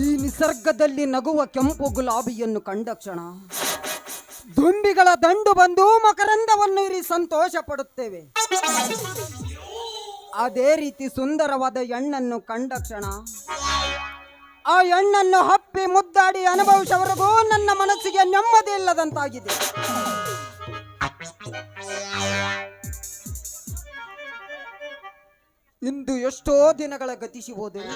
ಈ ನಿಸರ್ಗದಲ್ಲಿ ನಗುವ ಕೆಂಪು ಗುಲಾಬಿಯನ್ನು ಕಂಡಕ್ಷಣ ದುಂಬಿಗಳ ದಂಡು ಬಂದು ಮಕರಂದವನ್ನು ಇರಿ ಸಂತೋಷ ಪಡುತ್ತೇವೆ. ಅದೇ ರೀತಿ ಸುಂದರವಾದ ಹೆಣ್ಣನ್ನು ಕಂಡ ಕ್ಷಣ ಆ ಹೆಣ್ಣನ್ನು ಹಪ್ಪಿ ಮುದ್ದಾಡಿ ಅನುಭವಿಸವರೆಗೂ ನನ್ನ ಮನಸ್ಸಿಗೆ ನೆಮ್ಮದಿ ಇಲ್ಲದಂತಾಗಿದೆ. ಇಂದು ಎಷ್ಟೋ ದಿನಗಳ ಗತಿಸಿ ಹೋದರು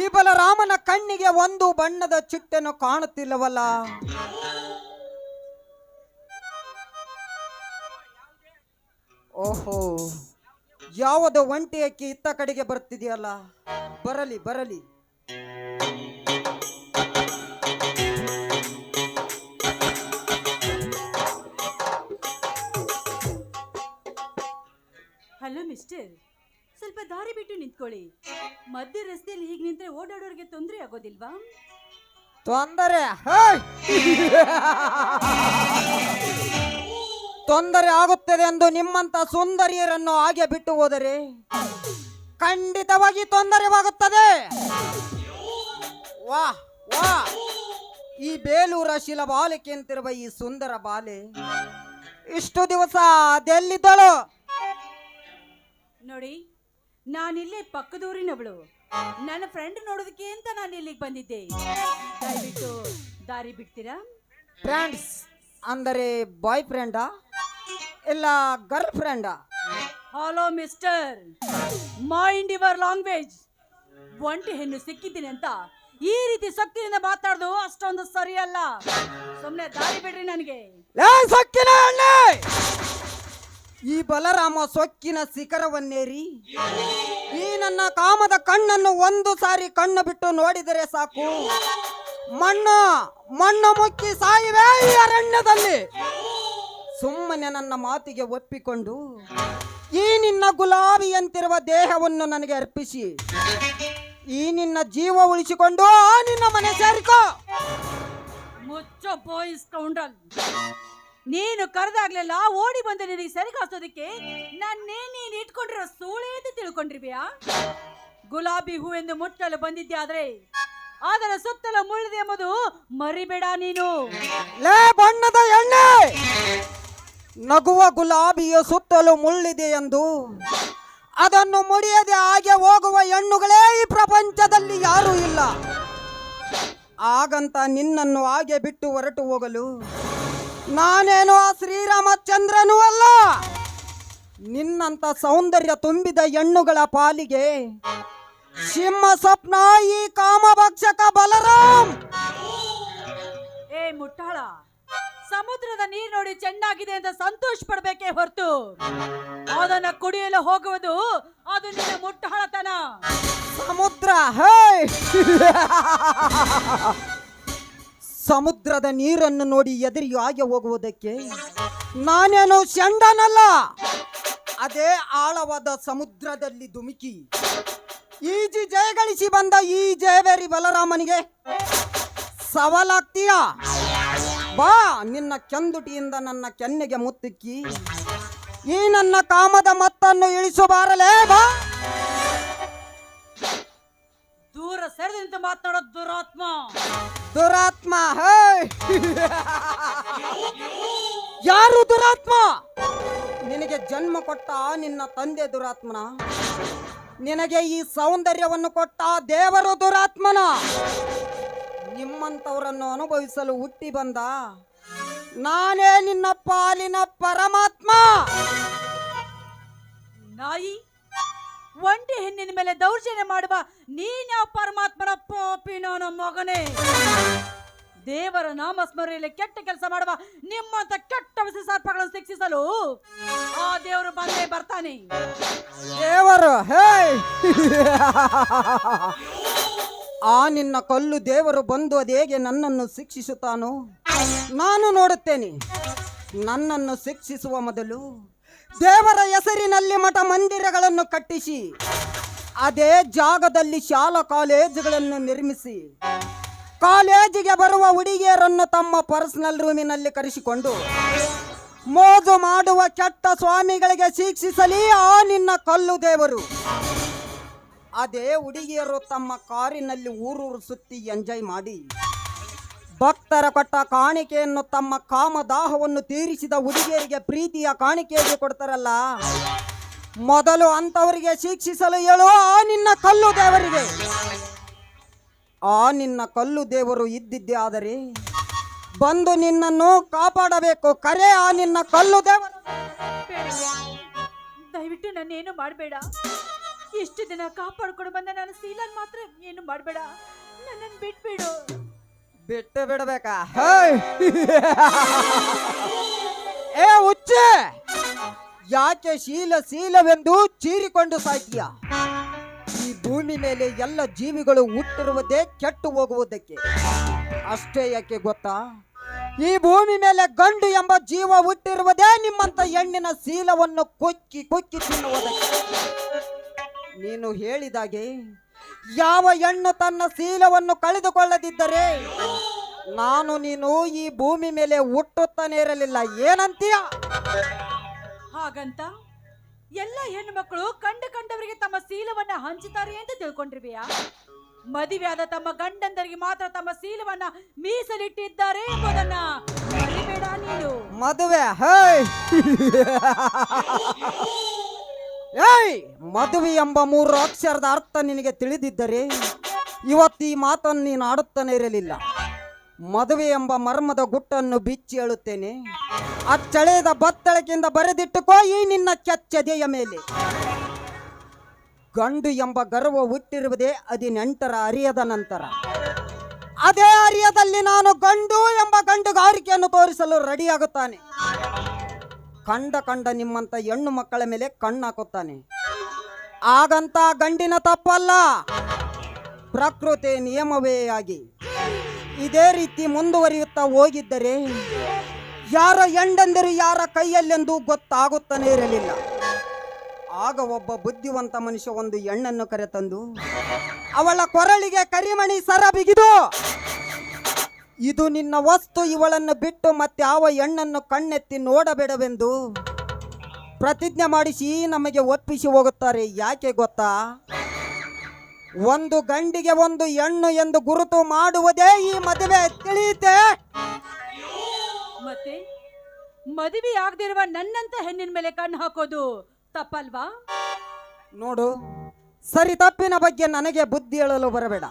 ಈ ಬಲರಾಮನ ಕಣ್ಣಿಗೆ ಒಂದು ಬಣ್ಣದ ಚಿಟ್ಟೆನು ಕಾಣುತ್ತಿಲ್ಲವಲ್ಲ. ಓಹೋ, ಯಾವುದೋ ಒಂಟಿ ಅಕ್ಕಿ ಇತ್ತ ಕಡೆಗೆ ಬರ್ತಿದೆಯಲ್ಲ. ಬರಲಿ ಬರಲಿ. ಮಿಸ್ಟರ್ ಸ್ವಲ್ಪ ದಾರಿ ಬಿಟ್ಟು ನಿಂತ್ಕೊಳ್ಳಿ. ಮಧ್ಯ ರಸ್ತೆಯಲ್ಲಿ ಹೀಗೆ ನಿಂತ್ರೆ ಓಡಾಡೋರಿಗೆ ತೊಂದರೆ ಆಗೋದಿಲ್ವಾ? ತೊಂದರೆ! ತೊಂದರೆ ಆಗುತ್ತದೆ ಎಂದು ನಿಮ್ಮಂತ ಸುಂದರಿಯರನ್ನು ಹಾಗೆ ಬಿಟ್ಟು ಹೋದರೆ ಖಂಡಿತವಾಗಿ ತೊಂದರೆವಾಗುತ್ತದೆ. ವಾ ವಾ. ಈ ಬೇಲೂರ ಶಿಲಬಾಲಿಕೆ ಅಂತಿರುವ ಈ ಸುಂದರ ಬಾಲೆ ಇಷ್ಟು ದಿವಸ ಅದೆಲ್ಲಿದ್ದಳು? ನೋಡಿ ನಾನಿಲ್ಲಿ ಪಕ್ಕದೂರಿನವಳು. ನನ್ನ ಫ್ರೆಂಡ್ ನೋಡೋದಕ್ಕೆ ಅಂತ ನಾನು ಇಲ್ಲಿಗೆ ಬಂದಿದ್ದೆ. ದಯವಿಟ್ಟು ದಾರಿ ಬಿಡ್ತೀರಾ? ಫ್ರೆಂಡ್ಸ್ ಅಂದರೆ ಬಾಯ್ ಫ್ರೆಂಡಾ ಇಲ್ಲ girl ಫ್ರೆಂಡಾ hello mister mind your language ಒಂಟಿ ಹೆಣ್ಣು ಸಿಕ್ಕಿದ್ದೀನಿ ಅಂತ ಈ ರೀತಿ ಸೊಕ್ಕಿನಿಂದ ಮಾತಾಡೋದು ಅಷ್ಟೊಂದು ಸರಿಯಲ್ಲ. ಸುಮ್ಮನೆ ದಾರಿ ಬಿಡ್ರಿ ನನಗೆ. ಲೇ ಸೊಕ್ಕಿನ ಎಣ್ಣೆ! ಈ ಬಲರಾಮ ಸೊಕ್ಕಿನ ಶಿಖರವನ್ನೇರಿ. ಈ ನನ್ನ ಕಾಮದ ಕಣ್ಣನ್ನು ಒಂದು ಸಾರಿ ಕಣ್ಣು ಬಿಟ್ಟು ನೋಡಿದರೆ ಸಾಕು. ಮಣ್ಣು ಮಣ್ಣು ಮುಕ್ಕಿ ಸಾಯಿವೆ ಈ ಅರಣ್ಯದಲ್ಲಿ. ಸುಮ್ಮನೆ ನನ್ನ ಮಾತಿಗೆ ಒಪ್ಪಿಕೊಂಡು ಈ ನಿನ್ನ ಗುಲಾಬಿಯಂತಿರುವ ದೇಹವನ್ನು ನನಗೆ ಅರ್ಪಿಸಿ. ಈ ನಿನ್ನ ಜೀವ ಉಳಿಸಿಕೊಂಡು ನಿನ್ನ ಮನೆ ಸೇರಿಕೋ. ಮುಚ್ಚ ನೀನು ಕರೆದಾಗ್ಲೆಲ್ಲ ಓಡಿ ಬಂದೆ ನಿನಗೆ ಸರಿಗಾಸೋದಕ್ಕೆ ನನ್ನೇ ನೀನು ಇಟ್ಕೊಂಡಿರೋ ಸೂಳೆ ಅಂತ ತಿಳ್ಕೊಂಡಿರ್ಬಿಯಾ ಗುಲಾಬಿ ಹೂ ಎಂದು ಮುಟ್ಟಲು ಬಂದಿದ್ದೆ ಆದ್ರೆ ಅದರ ಸುತ್ತಲ ಮುಳ್ಳಿದೆ ಎಂಬುದು ಮರಿಬೇಡ ನೀನು. ಲೇ ಬಣ್ಣದ ಎಣ್ಣೆ! ನಗುವ ಗುಲಾಬಿಯ ಸುತ್ತಲೂ ಮುಳ್ಳಿದೆ ಎಂದು ಅದನ್ನು ಮುಡಿಯದೆ ಹಾಗೆ ಹೋಗುವ ಹೆಣ್ಣುಗಳೇ ಈ ಪ್ರಪಂಚದಲ್ಲಿ ಯಾರೂ ಇಲ್ಲ. ಹಾಗಂತ ನಿನ್ನನ್ನು ಹಾಗೆ ಬಿಟ್ಟು ಹೊರಟು ಹೋಗಲು ನಾನೇನು ಆ ಶ್ರೀರಾಮಚಂದ್ರನೂ ಅಲ್ಲ. ನಿನ್ನಂತ ಸೌಂದರ್ಯ ತುಂಬಿದ ಹೆಣ್ಣುಗಳ ಪಾಲಿಗೆ ಸಿಂಹ ಸ್ವಪ್ನ ಈ ಕಾಮಭಕ್ಷಕ ಬಲರಾಮ್. ಏ ಮುಟ್ಟಾಳ ಸಮುದ್ರದ ನೀರು ನೋಡಿ ಚೆನ್ನಾಗಿದೆ ಅಂತ ಸಂತೋಷ ಪಡ್ಬೇಕೇ ಹೊರತು. ಅದನ್ನ ಕುಡಿಯಲು ಹೋಗುವುದು ಅದು ನಿನ್ನ ಮುಟ್ಟಾಳತನ. ಸಮುದ್ರ ಹೇ! ಸಮುದ್ರದ ನೀರನ್ನು ನೋಡಿ ಎದುರಿ ಹಾಗೆ ಹೋಗುವುದಕ್ಕೆ ನಾನೇನು ಶಂಡನಲ್ಲ. ಅದೇ ಆಳವಾದ ಸಮುದ್ರದಲ್ಲಿ ಧುಮುಕಿ. ಈಜಿ ಜಯಗಳಿಸಿ ಬಂದ ಈ ಜಯವೇರಿ ಬಲರಾಮನಿಗೆ ಸವಾಲಾಗ್ತೀಯ? ಬಾ, ನಿನ್ನ ಕೆಂದುಟಿಯಿಂದ ನನ್ನ ಕೆನ್ನೆಗೆ ಮುತ್ತಿಕ್ಕಿ. ಈ ನನ್ನ ಕಾಮದ ಮತ್ತನ್ನು ಇಳಿಸಬಾರಲೇ ಬಾ. ದೂರ ಸರಿದಂತೆ ಮಾತಾಡೋದು ದುರಾತ್ಮ. ದುರಾತ್ಮ ಯಾರು ದುರಾತ್ಮ? ನಿನಗೆ ಜನ್ಮ ಕೊಟ್ಟ ನಿನ್ನ ತಂದೆ ದುರಾತ್ಮನ. ನಿನಗೆ ಈ ಸೌಂದರ್ಯವನ್ನು ಕೊಟ್ಟ ದೇವರು ದುರಾತ್ಮನ. ನಿಮ್ಮಂಥವರನ್ನು ಅನುಭವಿಸಲು ಹುಟ್ಟಿ ಬಂದ ನಾನೇ ನಿನ್ನ ಪಾಲಿನ ಪರಮಾತ್ಮ. ನಾಯಿ? ಒಂಟಿ ಹೆಣ್ಣಿನ ಮೇಲೆ ದೌರ್ಜನ್ಯ ಮಾಡುವ ನೀನ್ಯಾವ ಪರಮಾತ್ಮನ ಪಾಪಿನೋನ ಮಗನೇ. ದೇವರ ನಾಮಸ್ಮರಣೆಯಲ್ಲಿ ಕೆಟ್ಟ ಕೆಲಸ ಮಾಡುವ ನಿಮ್ಮಂತ ಕೆಟ್ಟ ವಿಷ ಸರ್ಪಗಳನ್ನು ಶಿಕ್ಷಿಸಲು ಆ ದೇವರು ಬಂದೇ ಬರ್ತಾನೆ. ದೇವರು ಹೇ ಆ ನಿನ್ನ ಕಲ್ಲು ದೇವರು ಬಂದು ಅದೇಗೆ ನನ್ನನ್ನು ಶಿಕ್ಷಿಸುತ್ತಾನೋ? ನಾನು ನೋಡುತ್ತೇನೆ. ನನ್ನನ್ನು ಶಿಕ್ಷಿಸುವ ಮೊದಲು ದೇವರ ಹೆಸರಿನಲ್ಲಿ ಮಠ ಮಂದಿರಗಳನ್ನು ಕಟ್ಟಿಸಿ, ಅದೇ ಜಾಗದಲ್ಲಿ ಶಾಲಾ ಕಾಲೇಜುಗಳನ್ನು ನಿರ್ಮಿಸಿ, ಕಾಲೇಜಿಗೆ ಬರುವ ಹುಡುಗಿಯರನ್ನು ತಮ್ಮ ಪರ್ಸನಲ್ ರೂಮಿನಲ್ಲಿ ಕರೆಸಿಕೊಂಡು, ಮೋಜು ಮಾಡುವ ಕೆಟ್ಟ ಸ್ವಾಮಿಗಳಿಗೆ ಶಿಕ್ಷಿಸಲಿ, ಆ ನಿನ್ನ ಕಲ್ಲು ದೇವರು. ಅದೇ ಹುಡುಗಿಯರು ತಮ್ಮ ಕಾರಿನಲ್ಲಿ ಊರೂರು ಸುತ್ತಿ ಎಂಜಾಯ್ ಮಾಡಿ ಭಕ್ತರ ಕೊಟ್ಟ ಕಾಣಿಕೆಯನ್ನು ತಮ್ಮ ಕಾಮದಾಹವನ್ನು ತೀರಿಸಿದ ಹುಡುಗಿಯರಿಗೆ ಪ್ರೀತಿಯ ಕಾಣಿಕೆಯಾಗಿ ಕೊಡ್ತಾರಲ್ಲ? ಮೊದಲು ಅಂಥವರಿಗೆ ಶಿಕ್ಷಿಸಲು ಹೇಳು, ಆ ನಿನ್ನ ಕಲ್ಲು ದೇವರಿಗೆ. ಆ ನಿನ್ನ ಕಲ್ಲು ದೇವರು ಇದ್ದಿದ್ದೆ ಆದರೆ ಬಂದು ನಿನ್ನನ್ನು ಕಾಪಾಡಬೇಕು, ಕರೆ ಆ ನಿನ್ನ ಕಲ್ಲು ದೇವರು. ದಯವಿಟ್ಟು ನಾನೇನು ಮಾಡಬೇಡ. ಇಷ್ಟು ದಿನ ಕಾಪಾಡಿಕೊಂಡು ಬಂದ ನಾನು ಸೀಲನ್ ಮಾತ್ರ ಏನು ಮಾಡಬೇಡ. ನನ್ನನ್ನು ಬಿಟ್ಬಿಡು. ಬಿಟ್ಟು ಬಿಡಬೇಕಾ? ಹೇಯ್! ಏ ಹುಚ್ಚೆ! ಯಾಕೆ ಶೀಲ ಶೀಲವೆಂದು ಚೀರಿಕೊಂಡು ಸಾಯ್ತೀಯ? ಈ ಭೂಮಿ ಮೇಲೆ ಎಲ್ಲ ಜೀವಿಗಳು ಹುಟ್ಟಿರುವುದೇ ಕೆಟ್ಟು ಹೋಗುವುದಕ್ಕೆ. ಅಷ್ಟೇ ಯಾಕೆ ಗೊತ್ತಾ? ಈ ಭೂಮಿ ಮೇಲೆ ಗಂಡು ಎಂಬ ಜೀವ ಹುಟ್ಟಿರುವುದೇ ನಿಮ್ಮಂತ ಹೆಣ್ಣಿನ ಶೀಲವನ್ನು ಕೊಕ್ಕಿ ಕೊಕ್ಕಿ ತಿನ್ನುವುದಕ್ಕೆ. ನೀನು ಹೇಳಿದಾಗೆ ಯಾವ ಹೆಣ್ಣು ತನ್ನ ಶೀಲವನ್ನು ಕಳೆದುಕೊಳ್ಳದಿದ್ದರೆ ನಾನು ನೀನು ಈ ಭೂಮಿ ಮೇಲೆ ಹುಟ್ಟುತ್ತಾನೆ ಇರಲಿಲ್ಲ. ಏನಂತೀಯ? ಹಾಗಂತ ಎಲ್ಲ ಹೆಣ್ಣು ಮಕ್ಕಳು ಕಂಡ ಕಂಡವರಿಗೆ ತಮ್ಮ ಶೀಲವನ್ನ ಹಂಚುತ್ತಾರೆ ಅಂತ ತಿಳ್ಕೊಂಡಿರ್ವಿಯಾ? ಮದುವೆಯಾದ ತಮ್ಮ ಗಂಡಂದರಿಗೆ ಮಾತ್ರ ತಮ್ಮ ಶೀಲವನ್ನ ಮೀಸಲಿಟ್ಟಿದ್ದಾರೆ ಎಂಬುದನ್ನ ಮರಿಬೇಡ ನೀನು. ಮದುವೆ ಹೇಯ್! ಏಯ್, ಮದುವೆ ಎಂಬ ಮೂರು ಅಕ್ಷರದ ಅರ್ಥ ನಿನಗೆ ತಿಳಿದಿದ್ದರೆ ಇವತ್ತು ಈ ಮಾತನ್ನು ನೀನು ಆಡುತ್ತಾನೆ ಇರಲಿಲ್ಲ. ಮದುವೆ ಎಂಬ ಮರ್ಮದ ಗುಟ್ಟನ್ನು ಬಿಚ್ಚಿ ಹೇಳುತ್ತೇನೆ. ಅಚ್ಚಳೆಯದ ಬತ್ತಳಕೆಯಿಂದ ಬರೆದಿಟ್ಟುಕೋ ಈ ನಿನ್ನ ಕೆಚ್ಚದೆಯ ಮೇಲೆ. ಗಂಡು ಎಂಬ ಗರ್ವ ಹುಟ್ಟಿರುವುದೇ ಹದಿನೆಂಟರ ಅರಿಯದ ನಂತರ. ಅದೇ ಅರಿಯದಲ್ಲಿ ನಾನು ಗಂಡು ಎಂಬ ಗಂಡುಗಾರಿಕೆಯನ್ನು ತೋರಿಸಲು ರೆಡಿಯಾಗುತ್ತಾನೆ ಕಂಡ ಕಂಡ ನಿಮ್ಮಂತ ಹೆಣ್ಣು ಮಕ್ಕಳ ಮೇಲೆ ಕಣ್ಣಾಕುತ್ತಾನೆ. ಆಗಂತ ಗಂಡಿನ ತಪ್ಪಲ್ಲ. ಪ್ರಕೃತಿ ನಿಯಮವೇ ಆಗಿ. ಇದೇ ರೀತಿ ಮುಂದುವರಿಯುತ್ತಾ ಹೋಗಿದ್ದರೆ ಯಾರ ಹೆಂಡಂದಿರು ಯಾರ ಕೈಯಲ್ಲೆಂದು ಗೊತ್ತಾಗುತ್ತಾನೆ ಇರಲಿಲ್ಲ. ಆಗ ಒಬ್ಬ ಬುದ್ಧಿವಂತ ಮನುಷ್ಯ ಒಂದು ಹೆಣ್ಣನ್ನು ಕರೆತಂದು, ಅವಳ ಕೊರಳಿಗೆ ಕರಿಮಣಿ ಸರ ಬಿಗಿದು ಇದು ನಿನ್ನ ವಸ್ತು ಇವಳನ್ನು ಬಿಟ್ಟು ಮತ್ತೆ ಆವ ಹೆಣ್ಣನ್ನು ಕಣ್ಣೆತ್ತಿ ನೋಡಬೇಡವೆಂದು ಪ್ರತಿಜ್ಞೆ ಮಾಡಿಸಿ ನಮಗೆ ಒಪ್ಪಿಸಿ ಹೋಗುತ್ತಾರೆ. ಯಾಕೆ ಗೊತ್ತಾ? ಒಂದು ಗಂಡಿಗೆ ಒಂದು ಹೆಣ್ಣು ಎಂದು ಗುರುತು ಮಾಡುವುದೇ ಈ ಮದುವೆ ತಿಳಿಯುತ್ತೆ. ಮತ್ತೆ? ಮದುವೆ ಆಗದಿರುವ ನನ್ನಂತ ಹೆಣ್ಣಿನ ಮೇಲೆ ಕಣ್ಣು ಹಾಕೋದು ತಪ್ಪಲ್ವಾ? ನೋಡು ಸರಿ ತಪ್ಪಿನ ಬಗ್ಗೆ ನನಗೆ ಬುದ್ಧಿ ಹೇಳಲು ಬರಬೇಡ.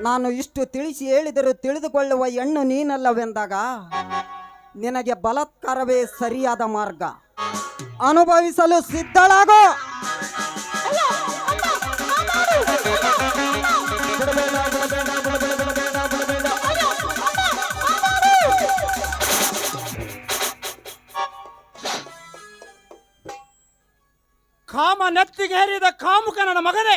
ನಾನು ಇಷ್ಟು ತಿಳಿಸಿ ಹೇಳಿದರೂ ತಿಳಿದುಕೊಳ್ಳುವ ಹೆಣ್ಣು ನೀನಲ್ಲವೆಂದಾಗ ನಿನಗೆ ಬಲತ್ಕಾರವೇ ಸರಿಯಾದ ಮಾರ್ಗ. ಅನುಭವಿಸಲು ಸಿದ್ಧಳಾಗೋ! ಕಾಮ ನೆತ್ತಿಗೆ ಹೇರಿದ ಕಾಮುಕ ನನ್ನ ಮಗನೇ!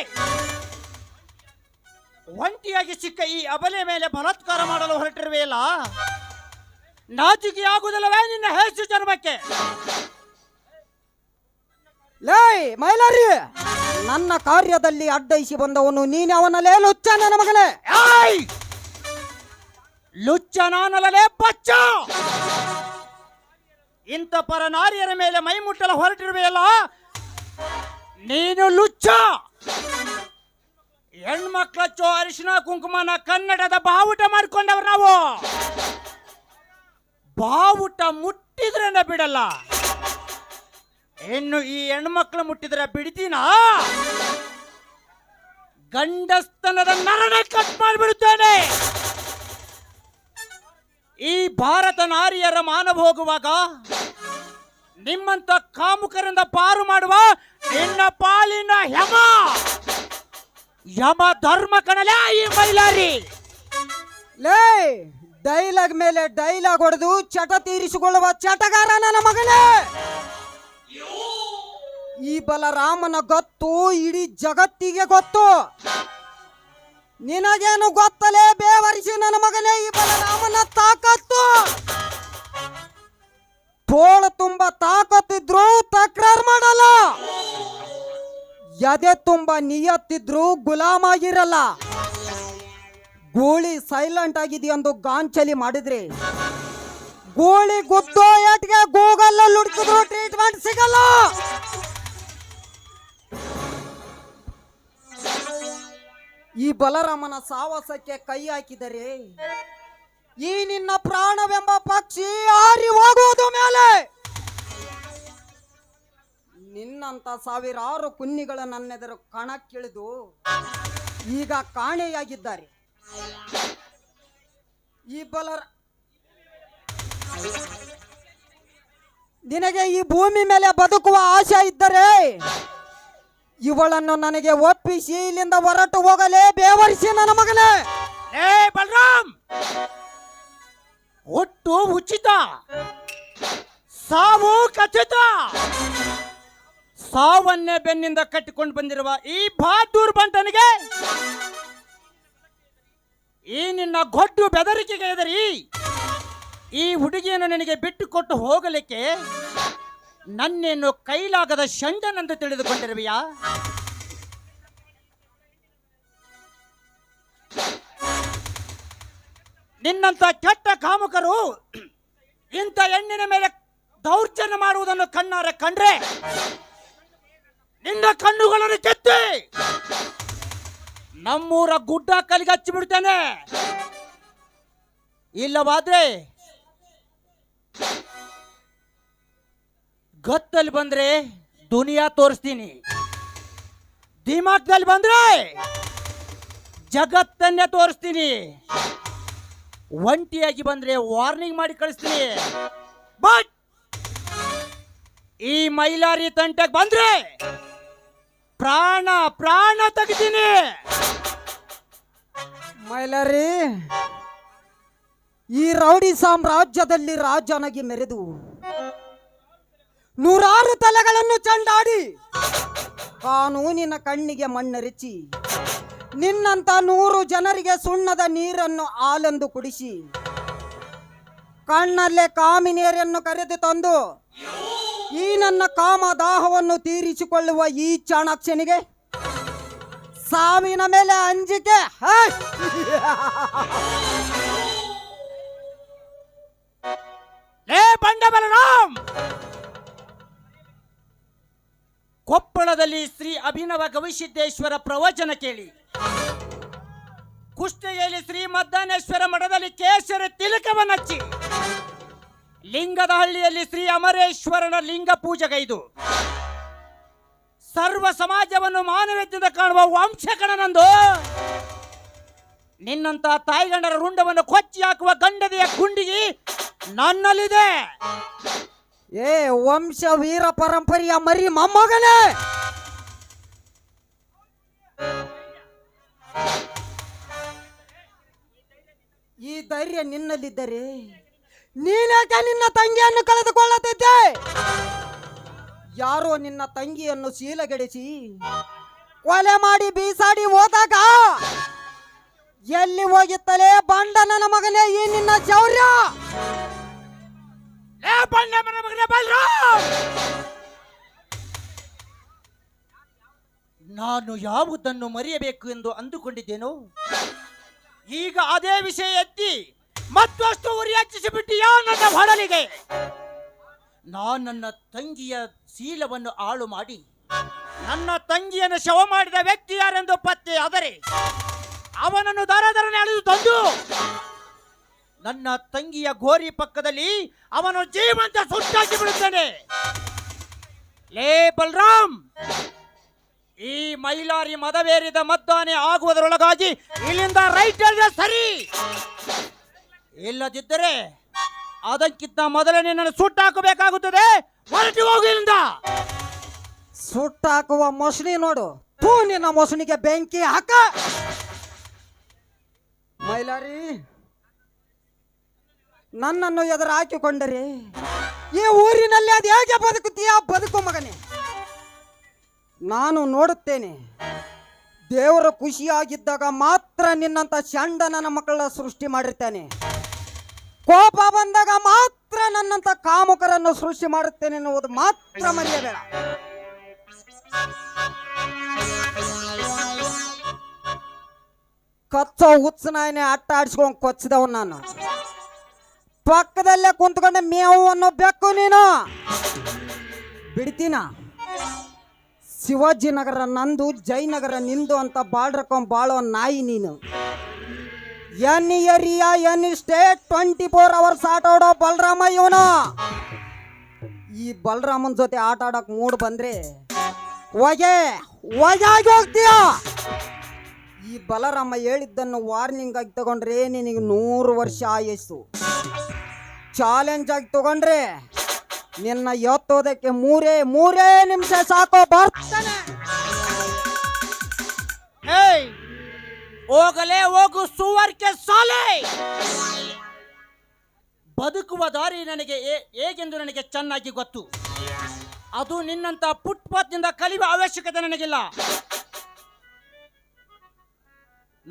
ಒಂಟಿಯಾಗಿ ಸಿಕ್ಕ ಈ ಅಬಲೆ ಮೇಲೆ ಬಲಾತ್ಕಾರ ಮಾಡಲು ಹೊರಟಿರುವೆಯಲ್ಲ ನಾಚಿಕೆ ಆಗುವುದಿಲ್ಲವೇ ನಿನ್ನ ಹೇಸು ಜನ್ಮಕ್ಕೆ ಲೇ ಮೈಲಾರಿ ನನ್ನ ಕಾರ್ಯದಲ್ಲಿ ಅಡ್ಡೈಸಿ ಬಂದವನು ನೀನು ಅವನಲ್ಲೇ ಲುಚ್ಚ ನನ್ನ ಮಗನೇ. ಏಯ್! ಲುಚ್ಚ ನಾನಲ್ಲಲೇ ಬಚ್ಚ! ಇಂಥ ಪರ ನಾರಿಯರ ಮೇಲೆ ಮೈ ಮುಟ್ಟಲು ಹೊರಟಿರುವೆಯಲ್ಲ ನೀನು ಲುಚ್ಚ! ಹೆಣ್ಮಕ್ಳಚ್ಚೋ ಅರಿಶಿನ ಕುಂಕುಮನ ಕನ್ನಡದ ಬಾವುಟ ಮಾಡ್ಕೊಂಡವ್ರು ನಾವು. ಬಾವುಟ ಮುಟ್ಟಿದ್ರನ್ನ ಬಿಡಲ್ಲ. ಇನ್ನು ಈ ಹೆಣ್ಮಕ್ಳು ಮುಟ್ಟಿದ್ರೆ ಬಿಡ್ತೀನ? ಗಂಡಸ್ತನದ ನರನ ಕಟ್ ಮಾಡಿಬಿಡುತ್ತೇನೆ. ಈ ಭಾರತ ನಾರಿಯರ ಮಾನವ ಹೋಗುವಾಗ ನಿಮ್ಮಂತ ಕಾಮುಕರಿಂದ ಪಾರು ಮಾಡುವ ನಿನ್ನ ಪಾಲಿನ ಯಮ ಯಮ ಧರ್ಮ ಕಣಲೇ ಈ ಮೈಲಾರಿ. ಲೇ, ಡೈಲಾಗ್ ಮೇಲೆ ಡೈಲಾಗ್ ಹೊಡೆದು ಚಟ ತೀರಿಸಿಕೊಳ್ಳುವ ಚಟಗಾರ ನನ್ನ ಮಗನೇ. ಈ ಬಲರಾಮನ ಗೊತ್ತು, ಇಡೀ ಜಗತ್ತಿಗೆ ಗೊತ್ತು. ನಿನಗೇನು ಗೊತ್ತಲೇ ಬೇವರಿಸಿ ನನ್ನ ಮಗನೇ, ಈ ಬಲರಾಮನ ತಾಕತ್ತು. ತೋಳ ತುಂಬ ತಾಕತ್ತಿದ್ರು ತಕ್ರಾರ್ ಮಾಡಲ್ಲ. ಎದೆ ತುಂಬ ನಿಯತ್ತಿದ್ರು ಗುಲಾಮಾಗಿರಲ್ಲ. ಗೋಳಿ ಸೈಲೆಂಟ್ ಆಗಿದೆ ಎಂದು ಗಾಂಚಲಿ ಮಾಡಿದ್ರೆ. ಗೋಳಿ ಗುದ್ದೋ ಏಟ್ಗೆ ಗೂಗಲ್ ಅಲ್ಲಿ ಹುಡುಕಿದ್ರು ಟ್ರೀಟ್ಮೆಂಟ್ ಸಿಗಲ್ಲ. ಈ ಬಲರಾಮನ ಸಾವಸಕ್ಕೆ ಕೈ ಹಾಕಿದರೆ, ಈ ನಿನ್ನ ಪ್ರಾಣವೆಂಬ ಪಕ್ಷಿ ಆರಿ ಹೋಗುವುದು ಮೇಲೆ. ನಿನ್ನಂತ ಸಾವಿರಾರು ಕುನ್ನಿಗಳ ನನ್ನೆದುರು ಕಣಕ್ಕಿಳಿದು ಈಗ ಕಾಣೆಯಾಗಿದ್ದಾರೆ. ಈ ಬಲರ ನಿನಗೆ ಈ ಭೂಮಿ ಮೇಲೆ ಬದುಕುವ ಆಶೆ ಇದ್ದರೆ ಇವಳನ್ನು ನನಗೆ ಒಪ್ಪಿಸಿ ಇಲ್ಲಿಂದ ಹೊರಟು ಹೋಗಲೇ ಬೇವರಿಸಿ ನನ್ನ ಮಗನೇ. ಏ ಬಲರಾಮ್! ಒಟ್ಟು ಉಚಿತ ಸಾವು ಖಚಿತ ಸಾವನ್ನೇ ಬೆನ್ನಿಂದ ಕಟ್ಟಿಕೊಂಡು ಬಂದಿರುವ ಈ ಬಹದ್ದೂರ್ ಬಂಟನಿಗೆ ಈ ನಿನ್ನ ಗೊಡ್ಡು ಬೆದರಿಕೆಗೆ ಎದರಿ. ಈ ಹುಡುಗಿಯನ್ನು ನಿನಗೆ ಬಿಟ್ಟು ಕೊಟ್ಟು ಹೋಗಲಿಕ್ಕೆ ನನ್ನೇನು ಕೈಲಾಗದ ಷಂಡನೆಂದು ತಿಳಿದುಕೊಂಡಿರುವೆಯಾ? ನಿನ್ನಂತ ಕೆಟ್ಟ ಕಾಮುಕರು ಇಂಥ ಹೆಣ್ಣಿನ ಮೇಲೆ ದೌರ್ಜನ್ಯ ಮಾಡುವುದನ್ನು ಕಣ್ಣಾರೆ ಕಂಡ್ರೆ ನಿನ್ನ ಕಣ್ಣುಗಳನ್ನು ಕೆತ್ತಿ. ನಮ್ಮೂರ ಗುಡ್ಡ ಕಲಿಗೆ ಹಚ್ಚಿ ಬಿಡ್ತೇನೆ ಇಲ್ಲವಾದ್ರೆ ಗತ್ತಲ್ಲಿ ಬಂದ್ರೆ ದುನಿಯಾ ತೋರಿಸ್ತೀನಿ. ದಿಮಾಕ್ದಲ್ಲಿ ಬಂದ್ರೆ ಜಗತ್ತನ್ನೇ ತೋರಿಸ್ತೀನಿ. ಒಂಟಿಯಾಗಿ ಬಂದ್ರೆ ವಾರ್ನಿಂಗ್ ಮಾಡಿ ಕಳಿಸ್ತೀನಿ. ಬಟ್ ಈ ಮೈಲಾರಿ ತಂಟೆಗೆ ಬಂದ್ರೆ ಪ್ರಾಣ ಪ್ರಾಣ ತೆಗಿತೀನಿ. ಮೈಲಾರಿ, ಈ ರೌಡಿ ಸಾಮ್ರಾಜ್ಯದಲ್ಲಿ ರಾಜನಾಗಿ ಮೆರೆದು ನೂರಾರು ತಲೆಗಳನ್ನು ಚಂಡಾಡಿ ಕಾನೂನಿನ ಕಣ್ಣಿಗೆ ಮಣ್ಣೆರಚಿ ನಿನ್ನಂತ ನೂರು ಜನರಿಗೆ ಸುಣ್ಣದ ನೀರನ್ನು ಹಾಲೆಂದು ಕುಡಿಸಿ ಕಣ್ಣಲ್ಲೇ ಕಾಮಿನಿಯರನ್ನು ಕರೆದು ತಂದು ಈ ನನ್ನ ಕಾಮ ದಾಹವನ್ನು ತೀರಿಸಿಕೊಳ್ಳುವ ಈ ಚಾಣಾಕ್ಷನಿಗೆ ಸಾವಿನ ಮೇಲೆ ಅಂಜಿಕೆ! ಲೇ ಬಲರಾಮ್ ಕೊಪ್ಪಳದಲ್ಲಿ ಶ್ರೀ ಅಭಿನವ ಗವಿಸಿದ್ದೇಶ್ವರ ಪ್ರವಚನ ಕೇಳಿ. ಕುಷ್ಟಗಿಯಲ್ಲಿ ಶ್ರೀ ಮದ್ದಾನೇಶ್ವರ ಮಠದಲ್ಲಿ ಕೇಸರಿ ತಿಲಕವನ್ನಚ್ಚಿ ಲಿಂಗದ ಹಳ್ಳಿಯಲ್ಲಿ ಶ್ರೀ ಅಮರೇಶ್ವರನ ಲಿಂಗ ಪೂಜೆಗೈದು ಸರ್ವ ಸಮಾಜವನ್ನು ಮಾನವೀಯದಿಂದ ಕಾಣುವ ವಂಶಕಣನಂದು. ನಿನ್ನಂತ ತಾಯಿಗಂಡರ ರುಂಡವನ್ನು ಕೊಚ್ಚಿ ಹಾಕುವ ಗಂಡದೆಯ ಗುಂಡಿಗೆ ನನ್ನಲ್ಲಿದೆ. ಏ, ವಂಶ ವೀರ ಪರಂಪರೆಯ ಮರಿ ಮೊಮ್ಮಗನೇ! ಈ ಧೈರ್ಯ ನಿನ್ನಲ್ಲಿದ್ದರೆ ನೀನೇಕೆ ನಿನ್ನ ತಂಗಿಯನ್ನು ಕಳೆದುಕೊಳ್ಳುತ್ತಿದ್ದೆ. ಯಾರೋ ನಿನ್ನ ತಂಗಿಯನ್ನು ಶೀಲಗೆಡಿಸಿ ಕೊಲೆ ಮಾಡಿ ಬೀಸಾಡಿ ಹೋದಾಗ ಎಲ್ಲಿ ಹೋಗಿತ್ತಲೇ ಬಂಡ ನನ್ನ ಮಗನೇ ಈ ನಿನ್ನ ಚೌರ್ಯ! ನಾನು ಯಾವುದನ್ನು ಮರೆಯಬೇಕು ಎಂದು ಅಂದುಕೊಂಡಿದ್ದೇನೋ? ಈಗ ಅದೇ ವಿಷಯ ಎತ್ತಿ. ಮತ್ತಷ್ಟು ಉರಿ ಹಚ್ಚಿಸಿಬಿಟ್ಟಿಯಾ ನನ್ನ ಹೊಡಲಿಗೆ ನಾನು ನನ್ನ ತಂಗಿಯ ಶೀಲವನ್ನು ಹಾಳು ಮಾಡಿ, ನನ್ನ ತಂಗಿಯನ್ನು ಶವ ಮಾಡಿದ ವ್ಯಕ್ತಿ ಯಾರೆಂದು ಪತ್ತೆ ಆದರೆ, ಅವನನ್ನು ದರದರನೆ ಅಳೆದು ತಂದು, ನನ್ನ ತಂಗಿಯ ಗೋರಿ ಪಕ್ಕದಲ್ಲಿ ಅವನು ಜೀವಂತ ಸುಟ್ಟಾಗಿ ಬಿಡುತ್ತೇನೆ. ಲೇ ಬಲರಾಮ್, ಈ ಮೈಲಾರಿ ಮದವೇರಿದ ಮದ್ದಾನೆ ಆಗುವುದರೊಳಗಾಗಿ ಇಲ್ಲಿಂದ ರೈಟ್ ಸರಿ. ಇಲ್ಲದಿದ್ದರೆ ಅದಕ್ಕಿಂತ ಮೊದಲೇ ನಿನ್ನನ್ನು ಸುಟ್ಟಾಕಬೇಕಾಗುತ್ತದೆ. ಹೊರಟಿ ಹೋಗು ಇಲ್ಲಿಂದ. ಸುಟ್ಟಾಕುವ ಮೊಸಳಿ ನೋಡು. ತೂ ನಿನ್ನ ಮೊಸಳಿಗೆ ಬೆಂಕಿ ಹಾಕ. ಮೈಲಾರಿ, ನನ್ನನ್ನು ಎದುರು ಹಾಕಿಕೊಂಡರೆ ಈ ಊರಿನಲ್ಲಿ ಅದು ಹೇಗೆ ಬದುಕುತ್ತೀಯ? ಬದುಕು ಮಗನೇ. ನಾನು ನೋಡುತ್ತೇನೆ, ದೇವರು ಖುಷಿಯಾಗಿದ್ದಾಗ ಮಾತ್ರ ನಿನ್ನಂತ ಚಂಡ ನನ್ನ ಮಕ್ಕಳ ಸೃಷ್ಟಿ ಮಾಡಿರ್ತೇನೆ. ಕೋಪ ಬಂದಾಗ ಮಾತ್ರ ನನ್ನಂತ ಕಾಮುಕರನ್ನು ಸೃಷ್ಟಿ ಮಾಡುತ್ತೇನೆ ಎನ್ನುವುದು ಮಾತ್ರ ಮರೆಯಬೇಡ. ಕಚ್ಚೋ ಹುಚ್ಚನಾಯನೆ ಅಟ್ಟ ಆಡಿಸ್ಕೊಂಡು ಕೊಚ್ಚಿದವ್ ನಾನು. ಪಕ್ಕದಲ್ಲೇ ಕುಂತ್ಕೊಂಡೆ ಮೇವು ಅನ್ನೋ ಬೆಕ್ಕು ನೀನು. ಬಿಡ್ತೀನ? ಶಿವಾಜಿನಗರ ನಂದು ಜಯನಗರ ನಿಂದು ಅಂತ ಬಾಳ್ರಕೊಂಡ್ ಬಾಳೋ ನಾಯಿ ನೀನು. Any area any state twenty four hours ಆಟ ಬಲರಾಮ ಇವನು. ಈ ಬಲರಾಮನ್ ಜೊತೆ ಆಟ ಆಡಕ್ ಮೂಡ್ ಬಂದ್ರೆ ಹೊಗೆ, ಹೊಗೆಯಾಗಿ ಹೋಗ್ತೀಯ. ಈ ಬಲರಾಮ ಹೇಳಿದ್ದನ್ನು ವಾರ್ನಿಂಗ್ ಆಗಿ ತಗೊಂಡ್ರೆ ನಿನಗೆ ನೂರು ವರ್ಷ ಆಯಸ್ಸು. ಚಾಲೆಂಜ್ ಆಗಿ ತಗೊಂಡ್ರೆ ನಿನ್ನ ಎತ್ತೋದಕ್ಕೆ ಮೂರೇ ಮೂರೇ ನಿಮಿಷ ಸಾಕೋ. ಬರ್ತಾನೆ. ಹೋಗು ಸಾಲೆ. ಬದುಕುವ ದಾರಿ ನನಗೆ ಹೇಗೆಂದು ನನಗೆ ಚೆನ್ನಾಗಿ ಗೊತ್ತು. ಅದು ನಿನ್ನಂತ ಫುಟ್ಪಾತ್ನಿಂದ ಕಲಿಯುವ ಅವಶ್ಯಕತೆ ನನಗಿಲ್ಲ.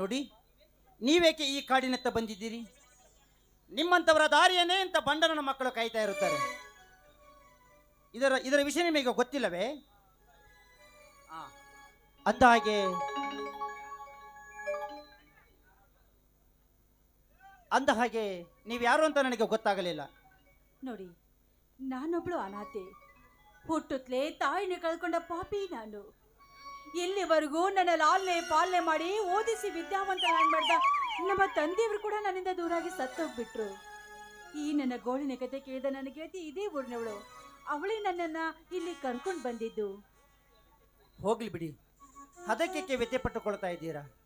ನೋಡಿ, ನೀವೇಕೆ ಈ ಕಾಡಿನತ್ತ ಬಂದಿದ್ದೀರಿ? ನಿಮ್ಮಂತವರ ದಾರಿಯನ್ನೇ ಅಂತ ಬಂಡನ ಮಕ್ಕಳು ಕಾಯ್ತಾ ಇರುತ್ತಾರೆ. ಇದರ ಇದರ ವಿಷಯ ನಿಮಗೆ ಗೊತ್ತಿಲ್ಲವೇ? ಅಂದ ಅಂದ ಹಾಗೆ ನೀವು ಯಾರು ಅಂತ ನನಗೆ ಗೊತ್ತಾಗಲಿಲ್ಲ. ನೋಡಿ ನಾನೊಬ್ಳು ಅನಾಥೆ. ಹುಟ್ಟುತ್ತಲೇ ತಾಯಿನ ಕಳ್ಕೊಂಡ ಪಾಪಿ ನಾನು. ಇಲ್ಲಿವರೆಗೂ ನನ್ನ ಲಾಲ್ನೆ ಪಾಲನೆ ಮಾಡಿ ಓದಿಸಿ ವಿದ್ಯಾವಂತನಾಗಿ ಮಾಡಿದ ನಮ್ಮ ತಂದೆಯವರು ಕೂಡ ನನ್ನಿಂದ ದೂರಾಗಿ ಸತ್ತೋಗ್ಬಿಟ್ರು. ಈ ನನ್ನ ಗೋಳಿನ ಕತೆ ಕೇಳಿದ ನನ್ನ ಗೆಳತಿ ಇದೇ ಊರಿನವಳು. ಅವಳೇ ನನ್ನನ್ನ ಇಲ್ಲಿ ಕರ್ಕೊಂಡು ಬಂದಿದ್ದು. ಹೋಗ್ಲಿ ಬಿಡಿ. ಅದಕ್ಕೆ ವ್ಯಥೆ ಪಟ್ಟುಕೊಳ್ತಾ ಇದ್ದೀರಾ?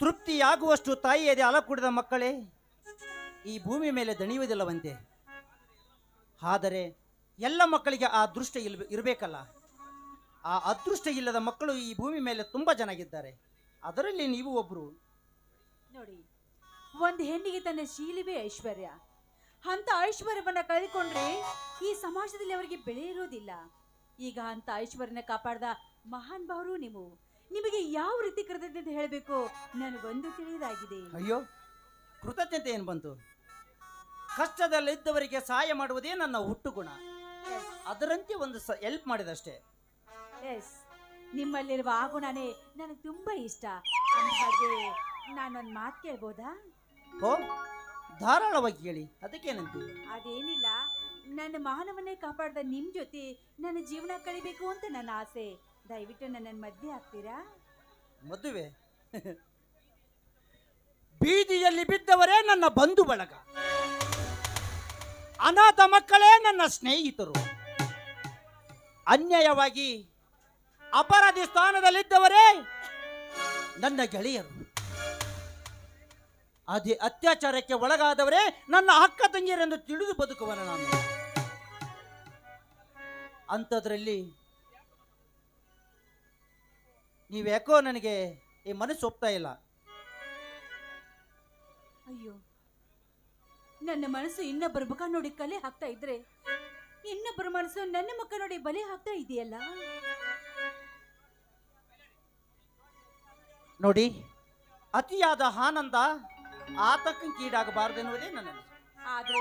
ತೃಪ್ತಿಯಾಗುವಷ್ಟು ತಾಯಿ ಎದೆ ಅಲ ಕುಡಿದ ಮಕ್ಕಳೇ, ಈ ಭೂಮಿ ಮೇಲೆ ದಣಿಯುವುದಿಲ್ಲವಂತೆ. ಆದರೆ ಎಲ್ಲ ಮಕ್ಕಳಿಗೆ ಆ ಅದೃಷ್ಟ ಇಲ್ ಇರಬೇಕಲ್ಲ. ಆ ಅದೃಷ್ಟ ಇಲ್ಲದ ಮಕ್ಕಳು ಈ ಭೂಮಿ ಮೇಲೆ ತುಂಬ ಚೆನ್ನಾಗಿದ್ದಾರೆ ಅದರಲ್ಲಿ ನೀವು ಒಬ್ಬರು ನೋಡಿ, ಒಂದು ಹೆಣ್ಣಿಗೆ ತನ್ನ ಶೀಲವೇ ಐಶ್ವರ್ಯ. ಅಂತ ಐಶ್ವರ್ಯವನ್ನ ಕಳೆದುಕೊಂಡ್ರೆ ಈ ಸಮಾಜದಲ್ಲಿ ಅವರಿಗೆ ಬೆಳೆ ಇರೋದಿಲ್ಲ. ಈಗ ಅಂತ ಐಶ್ವರ್ಯನ ಕಾಪಾಡದ ಮಹಾನ್ ಭಾವರು ನೀವು. ನಿಮಗೆ ಯಾವ ರೀತಿ ಕೃತಜ್ಞತೆ ಹೇಳಬೇಕು? ನನಗೊಂದು ತಿಳಿಯದಾಗಿದೆ ಅಯ್ಯೋ ಕೃತಜ್ಞತೆ ಏನು ಬಂತು? ಕಷ್ಟದಲ್ಲಿದ್ದವರಿಗೆ ಸಹಾಯ ಮಾಡುವುದೇ ನನ್ನ ಹುಟ್ಟು ಗುಣ ಅದರಂತೆ ಒಂದು ಹೆಲ್ಪ್ ಮಾಡಿದಷ್ಟೇ. ಎಸ್ ನಿಮ್ಮಲ್ಲಿರುವ ಆ ಗುಣನೇ ನನಗೆ ತುಂಬಾ ಇಷ್ಟ. ಹಾಗೆ ನಾನೊಂದು ಮಾತು ಕೇಳ್ಬೋದಾ? ಓ ಧಾರಾಳವಾಗಿ ಹೇಳಿ. ಅದಕ್ಕೇನಂತ? ಅದೇನಿಲ್ಲ. ನನ್ನ ಮಾನವನ್ನೇ ಕಾಪಾಡಿದ ನಿಮ್ಮ ಜೊತೆ ನನ್ನ ಜೀವನ ಕಳಿಬೇಕು ಅಂತ ನನ್ನ ಆಸೆ. ದಯವಿಟ್ಟು ನನ್ನ ಮಧ್ಯೆ ಆಗ್ತೀರಾ? ಮದುವೆ? ಬೀದಿಯಲ್ಲಿ ಬಿದ್ದವರೇ ನನ್ನ ಬಂಧು ಬಳಗ. ಅನಾಥ ಮಕ್ಕಳೇ ನನ್ನ ಸ್ನೇಹಿತರು. ಅನ್ಯಾಯವಾಗಿ ಅಪರಾಧಿ ಸ್ಥಾನದಲ್ಲಿದ್ದವರೇ ನನ್ನ ಗೆಳೆಯರು. ಅದೇ ಅತ್ಯಾಚಾರಕ್ಕೆ ಒಳಗಾದವರೇ ನನ್ನ ಅಕ್ಕ ತಂಗಿಯರೆಂದು ತಿಳಿದು ಬದುಕುವನ ನಾನು. ಅಂಥದ್ರಲ್ಲಿ ನೀವ್ಯಾಕೋ ನನಗೆ ಈ ಮನಸ್ಸು ಒಪ್ತಾ ಇಲ್ಲ. ಅಯ್ಯೋ ನನ್ನ ಮನಸ್ಸು ಇನ್ನೊಬ್ಬರ ಮುಖ ನೋಡಿ ಕಲೆ ಹಾಕ್ತಾ ಇದ್ರೆ ಇನ್ನೊಬ್ಬರ ಮನಸ್ಸು ನನ್ನ ಮುಖ ನೋಡಿ ಬಲಿ ಹಾಕ್ತಾ ಇದೆಯಲ್ಲ? ನೋಡಿ ಅತಿಯಾದ ಆನಂದ ಆತಂಕಕ್ಕೀಡಾಗಬಾರದೆನ್ನುವುದೇ ನನ್ನ. ಆದ್ರೆ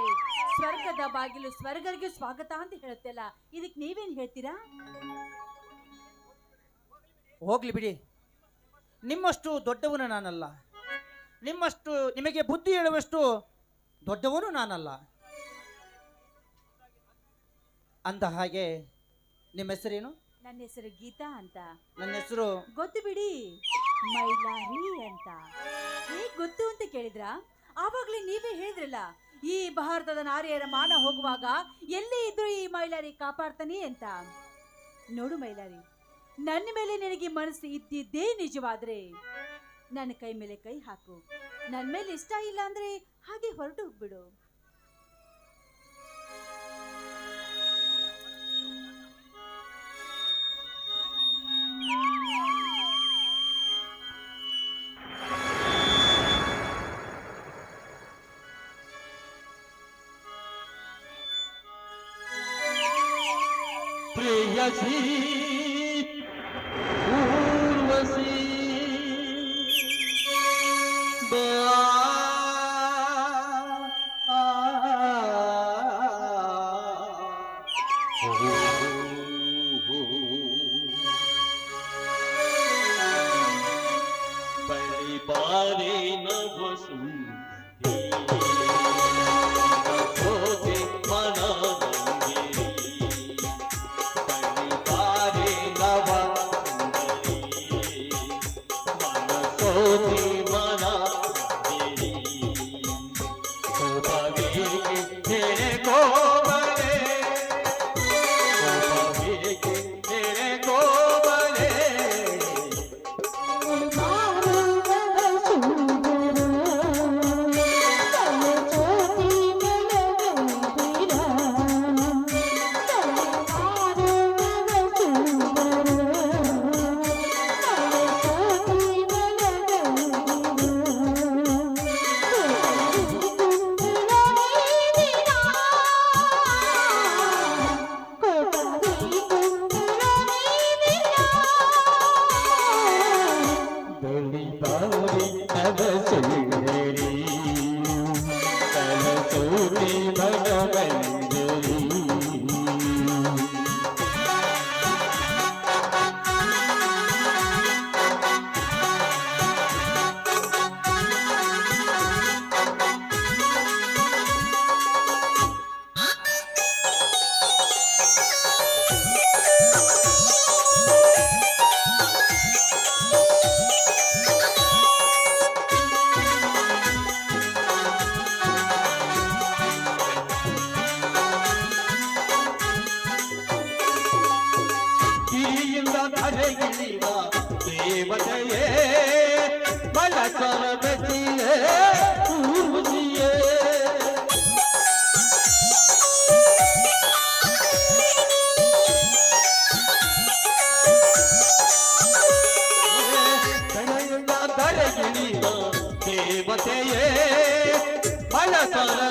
ಸ್ವರ್ಗದ ಬಾಗಿಲು ಸ್ವರ್ಗರಿಗೆ ಸ್ವಾಗತ ಅಂತ ಹೇಳುತ್ತಲ್ಲ ಇದಕ್ಕೆ ನೀವೇನ್ ಹೇಳ್ತೀರಾ? ಹೋಗ್ಲಿ ಬಿಡಿ. ನಿಮ್ಮಷ್ಟು ದೊಡ್ಡವನು ನಾನಲ್ಲ. ನಿಮ್ಮಷ್ಟು ನಿಮಗೆ ಬುದ್ಧಿ ಹೇಳುವಷ್ಟು ದೊಡ್ಡವನು ನಾನಲ್ಲ. ಅಂದ ಹಾಗೆ ನಿಮ್ಮ ಹೆಸರೇನು? ನನ್ನ ಹೆಸರು ಗೀತಾ ಅಂತ. ನನ್ನ ಹೆಸರು ಗೊತ್ತು ಬಿಡಿ ಮೈಲಾರಿ ಅಂತ. ಹೇಗ್ ಗೊತ್ತು ಅಂತ ಕೇಳಿದ್ರ? ಆವಾಗ್ಲೇ ನೀವೇ ಹೇಳಿದ್ರಲ್ಲ ಈ ಭಾರತದ ನಾರಿಯರ ಮಾನ ಹೋಗುವಾಗ ಎಲ್ಲಿ ಇದ್ರು ಈ ಮೈಲಾರಿ ಕಾಪಾಡ್ತಾನೆ ಅಂತ. ನೋಡು ಮೈಲಾರಿ ನನ್ನ ಮೇಲೆ ನಿನಗೆ ಮನಸ್ಸು ಇದ್ದಿದ್ದೇ ನಿಜವಾದ್ರೆ? ನನ್ನ ಕೈ ಮೇಲೆ ಕೈ ಹಾಕು. ನನ್ನ ಮೇಲೆ ಇಷ್ಟ ಇಲ್ಲ ಅಂದ್ರೆ ಹಾಗೆ ಹೊರಟು ಹೋಗ್ಬಿಡು ಪ್ರೇಯಸಿ ಮಾತೆಯೇ ಬಲ ಸರ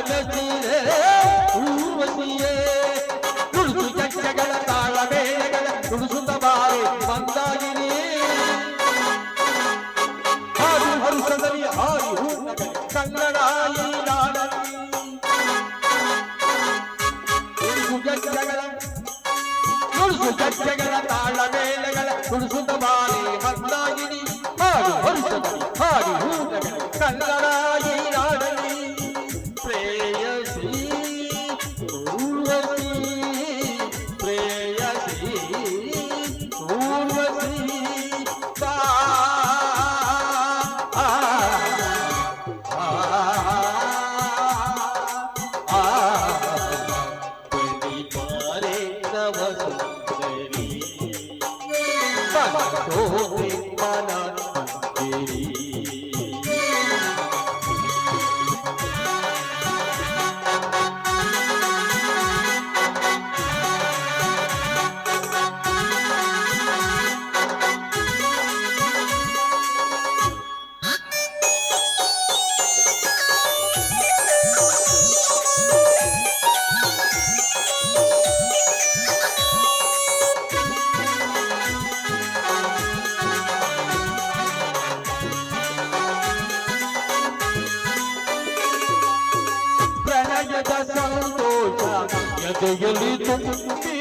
गली तुम्बी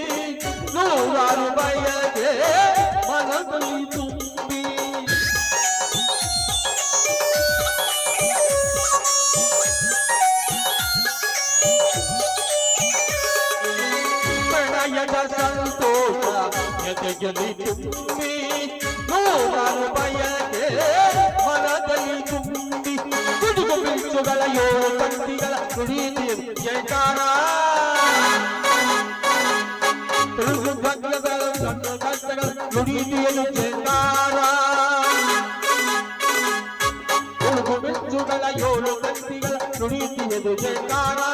नूरार बयगे मन गली तुम्बी प्रणयड संतोष यद गली तुम्बी नूरार बयगे मन गली तुम्बी गुड़ गोविंद सुगल यो तंतिगल गुड़ी देव जयकारा ছড়িয়ে দিয়েছে তারা யோலோ கத்திகள் நுனித்தியது ஜெயக்காரா